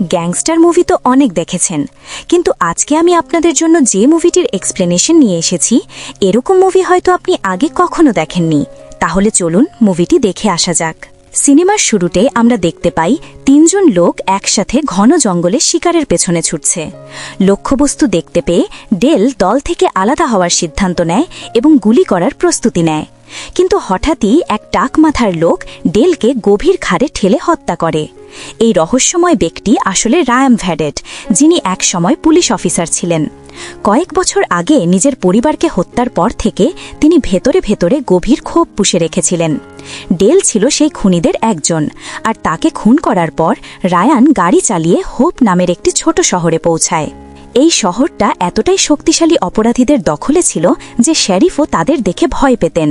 Gangster movie তো অনেক দেখেছেন। কিন্তু আজকে আমি আপনাদের জন্য যে মুভিটির এক্সপ্লেনেশন নিয়ে এসেছি, এরকম মুভি হয়তো আপনি আগে কখনো দেখেননি। তাহলে চলুন মুভিটি দেখে আসা যাক। সিনেমার শুরুতে আমরা দেখতে পাই তিনজন লোক একসাথে ঘন জঙ্গলে শিকারের পেছনে ছুটছে। লক্ষ্যবস্তু দেখতে পেয়ে ডেল দল থেকে আলাদা হওয়ার সিদ্ধান্ত নেয় এবং গুলি করার প্রস্তুতি নেয়। কিন্তু হঠাৎই এক টাক মাথার লোক ডেলকে গভীর খাড়ে ঠেলে হত্যা করে। এই রহস্যময় ব্যক্তি আসলে রায়াম ভ্যাডেট, যিনি একসময় পুলিশ অফিসার ছিলেন। কয়েক বছর আগে নিজের পরিবারকে হত্যার পর থেকে তিনি ভেতরে ভেতরে গভীর ক্ষোভ পুষে রেখেছিলেন। ডেল ছিল সেই খুনিদের একজন, আর তাকে খুন করার পর রায়ান গাড়ি চালিয়ে হোপ নামের একটি ছোট শহরে পৌঁছায়। এই শহরটা এতটাই শক্তিশালী অপরাধীদের দখলে ছিল যে শেরিফও তাদের দেখে ভয় পেতেন।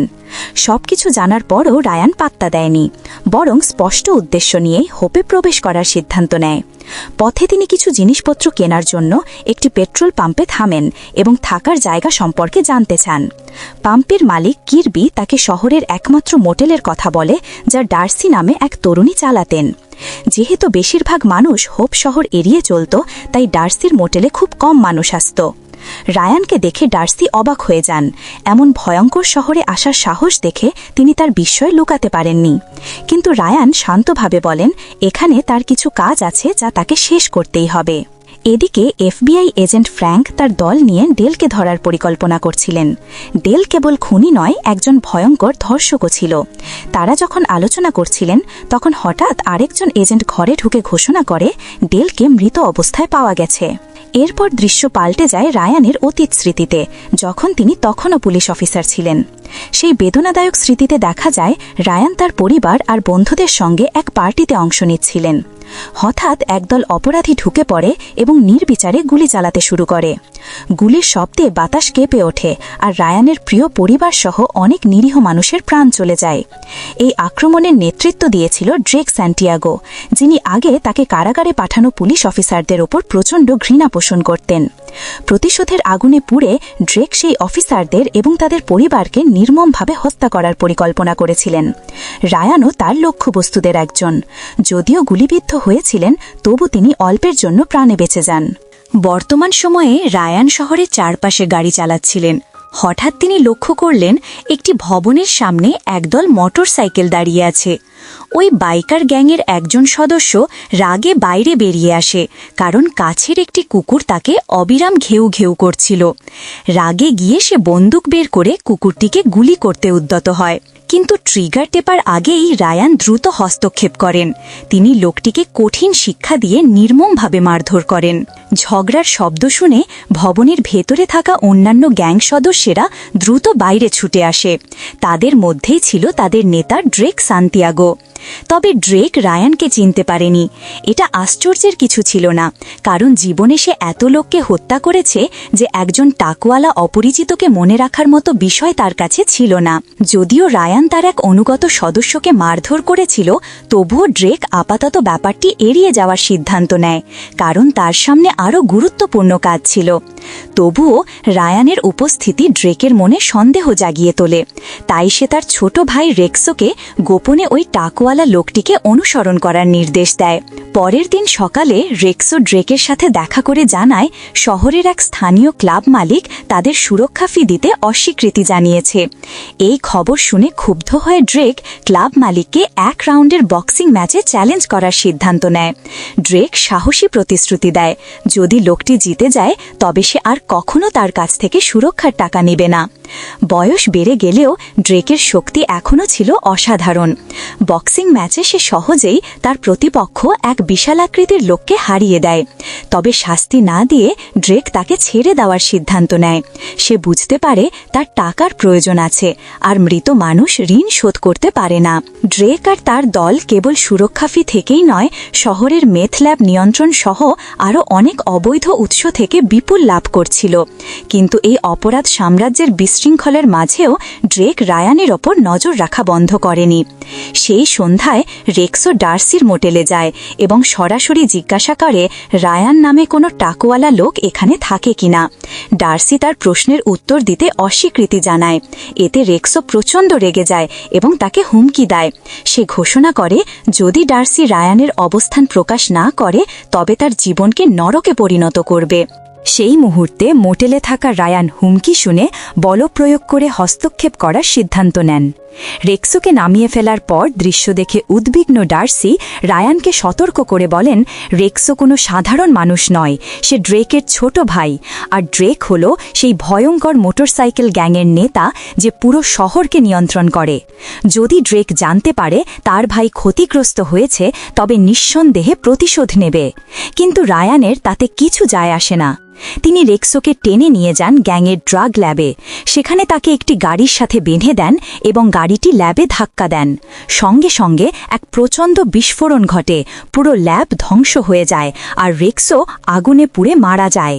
সব কিছু জানার পরও রায়ান পাত্তা দেয়নি, বরং স্পষ্ট উদ্দেশ্য নিয়ে হোপে প্রবেশ করার সিদ্ধান্ত নেয়। পথে তিনি কিছু জিনিসপত্র কেনার জন্য একটি পেট্রোল পাম্পে থামেন এবং থাকার জায়গা সম্পর্কে জানতে চান। পাম্পের মালিক কিরবি তাকে শহরের একমাত্র মোটেলের কথা বলে, যা ডার্সি নামে এক তরুণী চালাতেন। যেহেতু বেশিরভাগ মানুষ হোপ শহর এড়িয়ে চলত, তাই ডার্সির মোটেলে খুব কম মানুষ আসত। রায়ানকে দেখে ডার্সি অবাক হয়ে যান। এমন ভয়ঙ্কর শহরে আসার সাহস দেখে তিনি তার বিস্ময় লুকাতে পারেননি। কিন্তু রায়ান শান্তভাবে বলেন, এখানে তার কিছু কাজ আছে যা তাকে শেষ করতেই হবে। এদিকে এফবিআই এজেন্ট ফ্র্যাঙ্ক তার দল নিয়ে ডেলকে ধরার পরিকল্পনা করছিলেন। ডেল কেবল খুনি নয়, একজন ভয়ঙ্কর ধর্ষকও ছিল। তারা যখন আলোচনা করছিলেন, তখন হঠাৎ আরেকজন এজেন্ট ঘরে ঢুকে ঘোষণা করে ডেলকে মৃত অবস্থায় পাওয়া গেছে। এরপর দৃশ্য পাল্টে যায় রায়ানের অতীত স্মৃতিতে, যখন তিনি তখনও পুলিশ অফিসার ছিলেন। সেই বেদনাদায়ক স্মৃতিতে দেখা যায় রায়ান তার পরিবার আর বন্ধুদের সঙ্গে এক পার্টিতে অংশ নিচ্ছিলেন। হঠাৎ একদল অপরাধী ঢুকে পড়ে এবং নির্বিচারে গুলি চালাতে শুরু করে। গুলির শব্দে বাতাস কেঁপে ওঠে আর রায়ানের প্রিয় পরিবার সহ অনেক নিরীহ মানুষের প্রাণ চলে যায়। এই আক্রমণের নেতৃত্ব দিয়েছিল ড্রেক স্যান্টিয়াগো, যিনি আগে তাকে কারাগারে পাঠানো পুলিশ অফিসারদের ওপর প্রচণ্ড ঘৃণা পোষণ করতেন। প্রতিশোধের আগুনে পুড়ে ড্রেক সেই অফিসারদের এবং তাদের পরিবারকে নির্মমভাবে হত্যা করার পরিকল্পনা করেছিলেন। রায়ানও তার লক্ষ্যবস্তুদের একজন। যদিও গুলিবিদ্ধ হয়েছিলেন, তবু তিনি অল্পের জন্য প্রাণে বেঁচে যান। বর্তমান সময়ে রায়ান শহরের চারপাশে গাড়ি চালাচ্ছিলেন। হঠাৎ তিনি লক্ষ্য করলেন একটি ভবনের সামনে একদল মোটর সাইকেল দাঁড়িয়ে আছে। ওই বাইকার গ্যাংয়ের একজন সদস্য রাগে বাইরে বেরিয়ে আসে, কারণ কাছের একটি কুকুর তাকে অবিরাম ঘেউ ঘেউ করছিল। রাগে গিয়ে সে বন্দুক বের করে কুকুরটিকে গুলি করতে উদ্যত হয়। কিন্তু ট্রিগার টেপার আগেই রায়ান দ্রুত হস্তক্ষেপ করেন। তিনি লোকটিকে কঠিন শিক্ষা দিয়ে নির্মমভাবে মারধর করেন। ঝগড়ার শব্দ শুনে ভবনের ভেতরে থাকা অন্যান্য গ্যাং সদস্যেরা দ্রুত বাইরে ছুটে আসে। তাদের মধ্যেই ছিল তাদের নেতা ড্রেক সান্তিয়াগো। তবে ড্রেক রায়ানকে চিনতে পারেনি। এটা আশ্চর্যের কিছু ছিল না, কারণ জীবনে সে এত লোককে হত্যা করেছে যে একজন টাকওয়ালা অপরিচিতকে মনে রাখার মতো বিষয় তার কাছে ছিল না। যদিও রায়ান তার এক অনুগত সদস্যকে মারধর করেছিল, তবুও ড্রেক আপাতত ব্যাপারটি এড়িয়ে যাওয়ার সিদ্ধান্ত নেয়, কারণ তার সামনে আরও গুরুত্বপূর্ণ কাজ ছিল। তবুও রায়ানের উপস্থিতি ড্রেকের মনে সন্দেহ জাগিয়ে তোলে। তাই সে তার ছোট ভাই রেক্সোকে গোপনে ওই টাকওয়ালা লোকটিকে অনুসরণ করার নির্দেশ দেয়। পরের দিন সকালে রেক্সো ড্রেকের সাথে দেখা করে জানায়, শহরের এক স্থানীয় ক্লাব মালিক তাদের সুরক্ষা ফি দিতে অস্বীকৃতি জানিয়েছে। এই খবর শুনে ক্ষুব্ধ হয়ে ড্রেক ক্লাব মালিককে এক রাউন্ডের বক্সিং ম্যাচে চ্যালেঞ্জ করার সিদ্ধান্ত নেয়। ড্রেক সাহসী প্রতিশ্রুতি দেয়। যদি লোকটি জিতে যায়, তবে সে আর কখনো তার কাছ থেকে সুরক্ষার টাকা নেবে না। বয়স বেড়ে গেলেও ড্রেকের শক্তি এখনও ছিল অসাধারণ। বক্সিং ম্যাচে সে সহজেই তার প্রতিপক্ষ এক বিশালাকৃতির লোককে হারিয়ে দেয়। তবে শাস্তি না দিয়ে ড্রেক তাকে ছেড়ে দেওয়ার সিদ্ধান্ত নেয়। সে বুঝতে পারে তার টাকার প্রয়োজন আছে, আর মৃত মানুষ ঋণ শোধ করতে পারে না। ড্রেক আর তার দল কেবল সুরক্ষা ফি থেকেই নয়, শহরের মেথ ল্যাব নিয়ন্ত্রণ সহ আরও অনেক অবৈধ উৎস থেকে বিপুল লাভ করছিল। কিন্তু এই অপরাধ সাম্রাজ্যের বিশৃঙ্খলের মাঝেও ড্রেক রায়ানের ওপর নজর রাখা বন্ধ করেনি। সেই সন্ধ্যায় রেক্সো ডার্সির মোটেলে যায় এবং সরাসরি জিজ্ঞাসা করে রায়ান রায়ান নামে কোনো টাকওয়ালা লোক এখানে থাকে কিনা? ডার্সি তার প্রশ্নের উত্তর দিতে অস্বীকৃতি জানায়। এতে রেক্সো প্রচণ্ড রেগে যায় এবং তাকে হুমকি দেয়। সে ঘোষণা করে, যদি ডার্সি রায়ানের অবস্থান প্রকাশ না করে, তবে তার জীবনকে নরকে পরিণত করবে। সেই মুহূর্তে মোটেলে থাকা রায়ান হুমকি শুনে বলপ্রয়োগ করে হস্তক্ষেপ করার সিদ্ধান্ত নেন। রেক্সোকে নামিয়ে ফেলার পর দৃশ্য দেখে উদ্বিগ্ন ডার্সি রায়ানকে সতর্ক করে বলেন, রেক্সো কোনো সাধারণ মানুষ নয়, সে ড্রেকের ছোট ভাই। আর ড্রেক হল সেই ভয়ঙ্কর মোটরসাইকেল গ্যাংয়ের নেতা যে পুরো শহরকে নিয়ন্ত্রণ করে। যদি ড্রেক জানতে পারে তার ভাই ক্ষতিগ্রস্ত হয়েছে, তবে নিঃসন্দেহে প্রতিশোধ নেবে। কিন্তু রায়ানের তাতে কিছু যায় আসে না। তিনি রেক্সোকে টেনে নিয়ে যান গ্যাংয়ের ড্রাগ ল্যাবে। সেখানে তাকে একটি গাড়ির সাথে বেঁধে দেন এবং গাড়িটি ল্যাবে ধাক্কা দেন। সঙ্গে সঙ্গে এক প্রচণ্ড বিস্ফোরণ ঘটে। পুরো ল্যাব ধ্বংস হয়ে যায় আর রেক্সো আগুনে পুড়ে মারা যায়।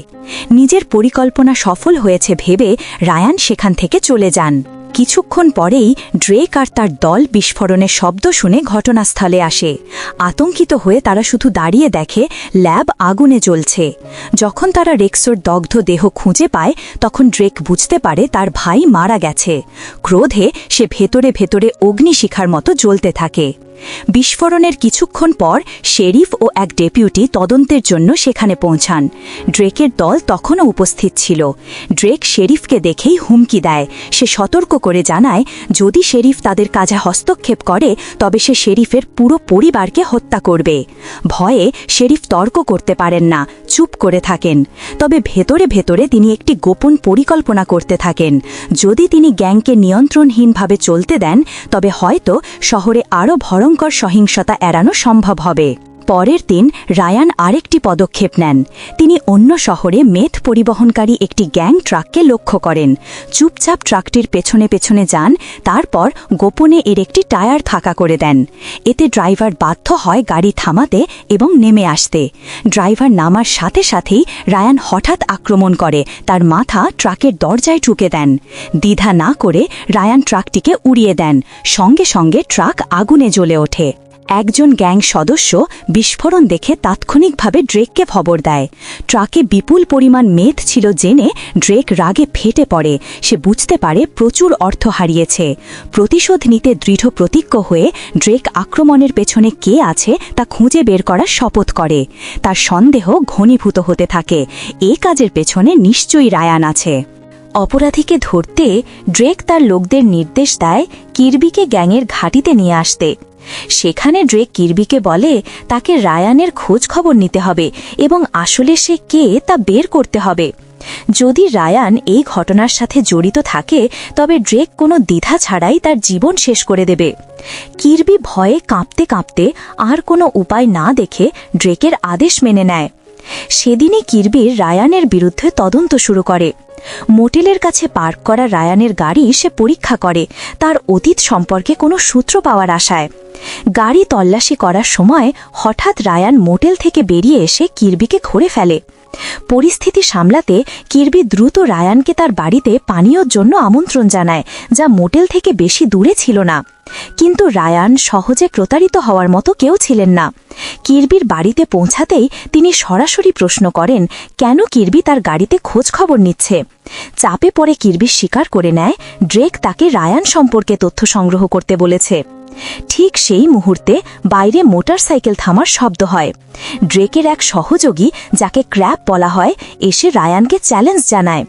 নিজের পরিকল্পনা সফল হয়েছে ভেবে রায়ান সেখান থেকে চলে যান। কিছুক্ষণ পরেই ড্রেক আর তার দল বিস্ফোরণের শব্দ শুনে ঘটনাস্থলে আসে। আতঙ্কিত হয়ে তারা শুধু দাঁড়িয়ে দেখে, ল্যাব আগুনে জ্বলছে। যখন তারা রেক্সোর দগ্ধ দেহ খুঁজে পায়, তখন ড্রেক বুঝতে পারে তার ভাই মারা গেছে। ক্রোধে সে ভেতরে ভেতরে অগ্নিশিখার মতো জ্বলতে থাকে। বিস্ফোরণের কিছুক্ষণ পর শেরিফ ও এক ডেপুটি তদন্তের জন্য সেখানে পৌঁছান। ড্রেকের দল তখনও উপস্থিত ছিল। ড্রেক শেরিফকে দেখেই হুমকি দেয়। সে সতর্ক করে জানায়, যদি শেরিফ তাদের কাজে হস্তক্ষেপ করে, তবে সে শেরিফের পুরো পরিবারকে হত্যা করবে। ভয়ে শেরিফ তর্ক করতে পারেন না, চুপ করে থাকেন। তবে ভেতরে ভেতরে তিনি একটি গোপন পরিকল্পনা করতে থাকেন। যদি তিনি গ্যাংকে নিয়ন্ত্রণহীনভাবে চলতে দেন, তবে হয়তো শহরে আরও ভয়ঙ্কর সহিংসতা এড়ানো সম্ভব হবে। পরের দিন রায়ান আরেকটি পদক্ষেপ নেন। তিনি অন্য শহরে মেথ পরিবহনকারী একটি গ্যাং ট্রাককে লক্ষ্য করেন। চুপচাপ ট্রাকটির পেছনে পেছনে যান, তারপর গোপনে এর একটি টায়ার ফাঁকা করে দেন। এতে ড্রাইভার বাধ্য হয় গাড়ি থামাতে এবং নেমে আসতে। ড্রাইভার নামার সাথে সাথেই রায়ান হঠাৎ আক্রমণ করে, তার মাথা ট্রাকের দরজায় ঠুকে দেন। দ্বিধা না করে রায়ান ট্রাকটিকে উড়িয়ে দেন। সঙ্গে সঙ্গে ট্রাক আগুনে জ্বলে ওঠে। একজন গ্যাং সদস্য বিস্ফোরণ দেখে তাৎক্ষণিকভাবে ড্রেককে খবর দেয়। ট্রাকে বিপুল পরিমাণ মেদ ছিল জেনে ড্রেক রাগে ফেটে পড়ে। সে বুঝতে পারে প্রচুর অর্থ হারিয়েছে। প্রতিশোধ নিতে দৃঢ় প্রতিজ্ঞ হয়ে ড্রেক আক্রমণের পেছনে কে আছে তা খুঁজে বের করার শপথ করে। তার সন্দেহ ঘনীভূত হতে থাকে। এ কাজের পেছনে নিশ্চয়ই রায়ান আছে। অপরাধীকে ধরতে ড্রেক তার লোকদের নির্দেশ দেয় কিরবিকে গ্যাংয়ের ঘাটিতে নিয়ে আসতে। সেখানে ড্রেক কিরবিকে বলে, তাকে রায়ানের খোঁজ খবর নিতে হবে এবং আসলে সে কে তা বের করতে হবে। যদি রায়ান এই ঘটনার সাথে জড়িত থাকে, তবে ড্রেক কোনো দ্বিধা ছাড়াই তার জীবন শেষ করে দেবে। কিরবি ভয়ে কাঁপতে কাঁপতে আর কোনো উপায় না দেখে ড্রেকের আদেশ মেনে নেয়। সেদিনই কিরবির রায়ানের বিরুদ্ধে তদন্ত শুরু করে। মোটেলের কাছে পার্ক করা রায়ানের গাড়ি সে পরীক্ষা করে, তার অতীত সম্পর্কে কোনো সূত্র পাওয়ার আশায়। গাড়ি তল্লাশি করার সময় হঠাৎ রায়ান মোটেল থেকে বেরিয়ে এসে কিরবিকে ঘুরে ফেলে। পরিস্থিতি সামলাতে কিরবি দ্রুত রায়ানকে তার বাড়িতে পানীয়র জন্য আমন্ত্রণ জানায়, যা মোটেল থেকে বেশি দূরে ছিল না। কিন্তু রায়ান সহজে প্রতারিত হওয়ার মতো কেউ ছিলেন না। কিরবির বাড়িতে পৌঁছাতেই তিনি সরাসরি প্রশ্ন করেন, কেন কিরবি তার গাড়িতে খোঁজ খবর নিচ্ছে? চাপে পড়ে কিরবি স্বীকার করে নেয়, ড্রেক তাকে রায়ান সম্পর্কে তথ্য সংগ্রহ করতে বলেছে। ঠিক সেই মুহূর্তে বাইরে মোটরসাইকেল থামার শব্দ হয়। ড্রেকের এক সহযোগী, যাকে ক্র্যাপ বলা হয়, এসে রায়ানকে চ্যালেঞ্জ জানায়।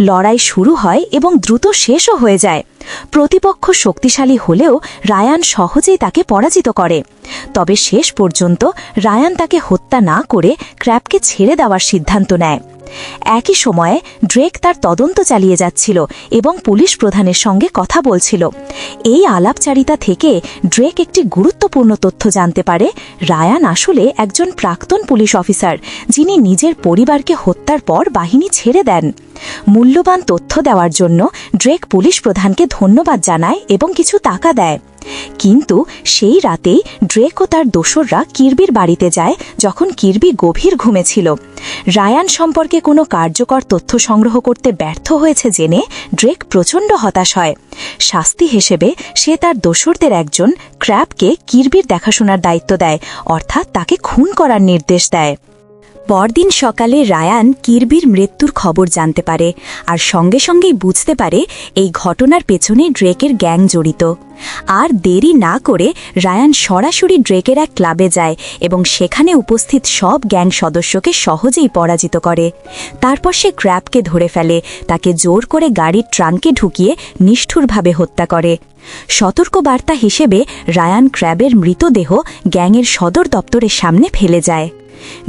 লড়াই শুরু হয় এবং দ্রুত শেষও হয়ে যায়। প্রতিপক্ষ শক্তিশালী হলেও রায়ান সহজেই তাকে পরাজিত করে। তবে শেষ পর্যন্ত রায়ান তাকে হত্যা না করে ক্র্যাপকে ছেড়ে দেওয়ার সিদ্ধান্ত নেয়। একই সময়ে ড্রেক তার তদন্ত চালিয়ে যাচ্ছিল এবং পুলিশ প্রধানের সঙ্গে কথা বলছিল। এই আলাপচারিতা থেকে ড্রেক একটি গুরুত্বপূর্ণ তথ্য জানতে পারে, রায়ান আসলে একজন প্রাক্তন পুলিশ অফিসার যিনি নিজের পরিবারকে হত্যার পর বাহিনী ছেড়ে দেন। মূল্যবান তথ্য দেওয়ার জন্য ড্রেক পুলিশ প্রধানকে ধন্যবাদ জানায় এবং কিছু টাকা দেয়। কিন্তু সেই রাতেই ড্রেক ও তার দোসররা কিরবির বাড়িতে যায় যখন কিরবি গভীর ঘুমেছিল রায়ান সম্পর্কে কোনো কার্যকর তথ্য সংগ্রহ করতে ব্যর্থ হয়েছে জেনে ড্রেক প্রচণ্ড হতাশ হয়। শাস্তি হিসেবে সে তার দোসরদের একজন ক্র্যাবকে কিরবির দেখাশোনার দায়িত্ব দেয়, অর্থাৎ তাকে খুন করার নির্দেশ দেয়। পরদিন সকালে রায়ান কিরবির মৃত্যুর খবর জানতে পারে আর সঙ্গে সঙ্গেই বুঝতে পারে এই ঘটনার পেছনে ড্রেকের গ্যাং জড়িত। আর দেরি না করে রায়ান সরাসরি ড্রেকের এক ক্লাবে যায় এবং সেখানে উপস্থিত সব গ্যাং সদস্যকে সহজেই পরাজিত করে। তারপর সে ক্র্যাবকে ধরে ফেলে, তাকে জোর করে গাড়ির ট্রাঙ্কে ঢুকিয়ে নিষ্ঠুরভাবে হত্যা করে। সতর্ক বার্তা হিসেবে রায়ান ক্র্যাবের মৃতদেহ গ্যাংয়ের সদর দপ্তরের সামনে ফেলে যায়।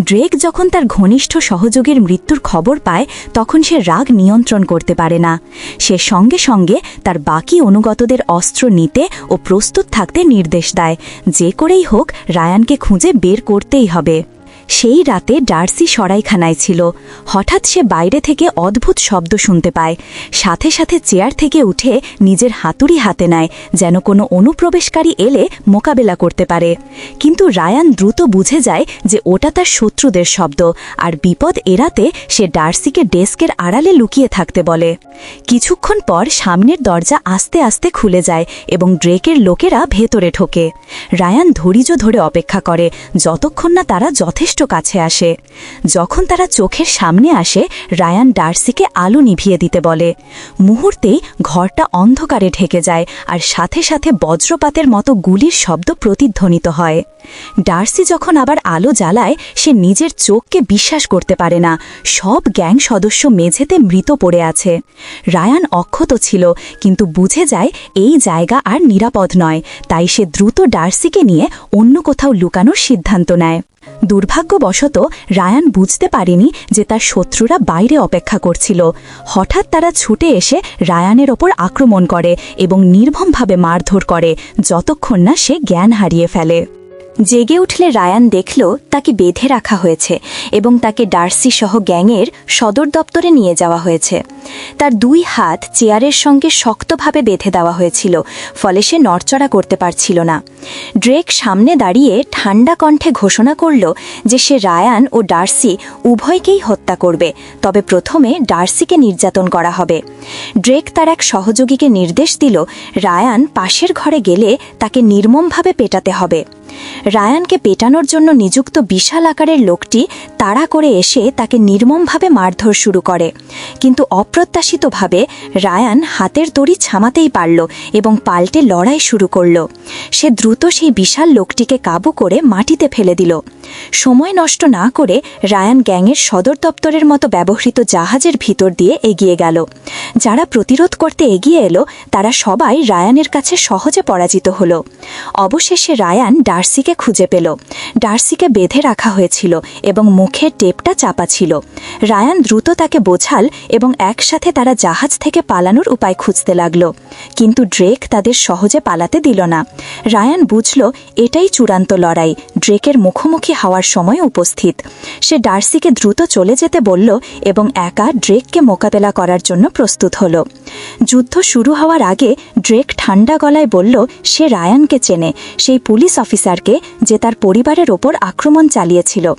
ড্রেক যখন তার ঘনিষ্ঠ সহযোগীর মৃত্যুর খবর পায়, তখন সে রাগ নিয়ন্ত্রণ করতে পারে না। সে সঙ্গে সঙ্গে তার বাকি অনুগতদের অস্ত্র নিতে ও প্রস্তুত থাকতে নির্দেশ দেয়। যে করেই হোক, রায়ানকে খুঁজে বের করতেই হবে। সেই রাতে ডার্সি সরাইখানায় ছিল। হঠাৎ সে বাইরে থেকে অদ্ভুত শব্দ শুনতে পায়। সাথে সাথে চেয়ার থেকে উঠে নিজের হাতুড়ি হাতে নেয়, যেন কোনো অনুপ্রবেশকারী এলে মোকাবেলা করতে পারে। কিন্তু রায়ান দ্রুত বুঝে যায় যে ওটা তার শত্রুদের শব্দ, আর বিপদ এড়াতে সে ডার্সিকে ডেস্কের আড়ালে লুকিয়ে থাকতে বলে। কিছুক্ষণ পর সামনের দরজা আস্তে আস্তে খুলে যায় এবং ড্রেকের লোকেরা ভেতরে ঢোকে। রায়ান ধৈর্য ধরে অপেক্ষা করে, যতক্ষণ না তারা যথেষ্ট কাছে আসে। যখন তারা চোখের সামনে আসে, রায়ান ডার্সিকে আলো নিভিয়ে দিতে বলে। মুহূর্তেই ঘরটা অন্ধকারে ঢেকে যায় আর সাথে সাথে বজ্রপাতের মতো গুলির শব্দ প্রতিধ্বনিত হয়। ডার্সি যখন আবার আলো জ্বালায়, সে নিজের চোখকে বিশ্বাস করতে পারে না। সব গ্যাং সদস্য মেঝেতে মৃত পড়ে আছে। রায়ান অক্ষত ছিল, কিন্তু বুঝে যায় এই জায়গা আর নিরাপদ নয়। তাই সে দ্রুত ডার্সিকে নিয়ে অন্য কোথাও লুকানোর সিদ্ধান্ত নেয়। দুর্ভাগ্যবশত রায়ান বুঝতে পারেনি যে তার শত্রুরা বাইরে অপেক্ষা করছিল। হঠাৎ তারা ছুটে এসে রায়ানের ওপর আক্রমণ করে এবং নির্ভমভাবে মারধর করে, যতক্ষণ না সে জ্ঞান হারিয়ে ফেলে। জেগে উঠলে রায়ান দেখল তাকে বেঁধে রাখা হয়েছে এবং তাকে ডার্সি সহ গ্যাংয়ের সদর দপ্তরে নিয়ে যাওয়া হয়েছে। তার দুই হাত চেয়ারের সঙ্গে শক্তভাবে বেঁধে দেওয়া হয়েছিল, ফলে সে নড়চড়া করতে পারছিল না। ড্রেক সামনে দাঁড়িয়ে ঠান্ডা কণ্ঠে ঘোষণা করল যে সে রায়ান ও ডার্সি উভয়কেই হত্যা করবে, তবে প্রথমে ডার্সিকে নির্যাতন করা হবে। ড্রেক তার এক সহযোগীকে নির্দেশ দিল, রায়ান পাশের ঘরে গেলে তাকে নির্মমভাবে পেটাতে হবে। রায়ানকে পেটানোর জন্য নিযুক্ত বিশাল আকারের লোকটি তাড়া করে এসে তাকে নির্মমভাবে মারধর শুরু করে। কিন্তু অপ্রত্যাশিতভাবে রায়ান হাতের তড়ি ছামাতেই পারল এবং পাল্টে লড়াই শুরু করল। সে দ্রুত সেই বিশাল লোকটিকে কাবু করে মাটিতে ফেলে দিল। সময় নষ্ট না করে রায়ান গ্যাংয়ের সদর দপ্তরের মতো ব্যবহৃত জাহাজের ভিতর দিয়ে এগিয়ে গেল। যারা প্রতিরোধ করতে এগিয়ে এলো, তারা সবাই রায়ানের কাছে সহজে পরাজিত হল। অবশেষে রায়ান ডার্সিকে খুঁজে পেল। ডার্সিকে বেঁধে রাখা হয়েছিল এবং মুখের টেপটা চাপা ছিল। রায়ান দ্রুত তাকে বোঝাল এবং একসাথে তারা জাহাজ থেকে পালানোর উপায় খুঁজতে লাগল। কিন্তু ড্রেক তাদের সহজে পালাতে দিল না। রায়ান বুঝল, এটাই চূড়ান্ত লড়াই। ড্রেকের মুখোমুখি হওয়ার সময় উপস্থিত। সে ডার্সিকে দ্রুত চলে যেতে বলল এবং একা ড্রেককে মোকাবেলা করার জন্য প্রস্তুত হল। যুদ্ধ শুরু হওয়ার আগে ড্রেক ঠান্ডা গলায় বলল, সে রায়ানকে চেনে। সেই পুলিশ অফিসারকে যে তার পরিবারের ওপর আক্রমণ চালিয়েছিল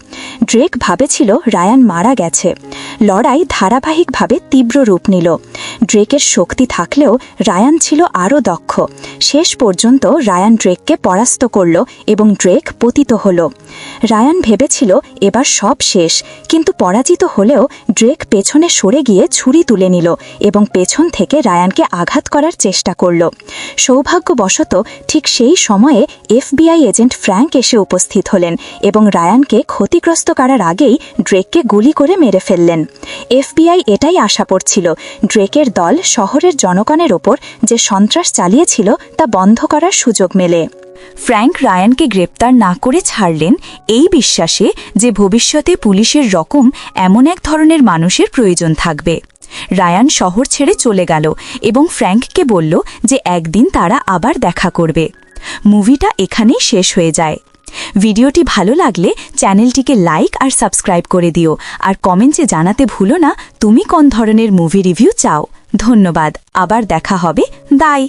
ড্রেক ভাবেছিল রায়ান মারা গেছে। লড়াই ধারাবাহিকভাবে তীব্র রূপ নিল। ড্রেকের শক্তি থাকলেও রায়ান ছিল আরও দক্ষ। শেষ পর্যন্ত রায়ান ড্রেককে পরাস্ত করল এবং ড্রেক পতিত হল। রায়ান ভেবেছিল, এবার সব শেষ। কিন্তু পরাজিত হলেও ড্রেক পেছনে সরে গিয়ে ছুরি তুলে নিল এবং পেছন থেকে রায়ানকে আঘাত করার চেষ্টা করল। সৌভাগ্যবশত ঠিক সেই সময়ে এফবিআই এজেন্ট ফ্র্যাঙ্ক এসে উপস্থিত হলেন এবং রায়ানকে ক্ষতিগ্রস্ত করার আগেই ড্রেককে গুলি করে মেরে ফেললেন। এফবিআই এটাই আশা করছিল, ড্রেকের দল শহরের জনগণের ওপর যে সন্ত্রাস চালিয়েছিল তা বন্ধ করার সুযোগ মেলে। ফ্র্যাঙ্ক রায়ানকে গ্রেপ্তার না করে ছাড়লেন এই বিশ্বাসে যে ভবিষ্যতে পুলিশের রকম এমন এক ধরনের মানুষের প্রয়োজন থাকবে। রায়ান শহর ছেড়ে চলে গেল এবং ফ্র্যাঙ্ককে বলল যে একদিন তারা আবার দেখা করবে। মুভিটা এখানেই শেষ হয়ে যায়। ভিডিওটি ভালো লাগলে চ্যানেলটিকে লাইক আর সাবস্ক্রাইব করে দিও। আর কমেন্টে জানাতে ভুলো না, তুমি কোন ধরনের মুভি রিভিউ চাও। ধন্যবাদ, আবার দেখা হবে। দায়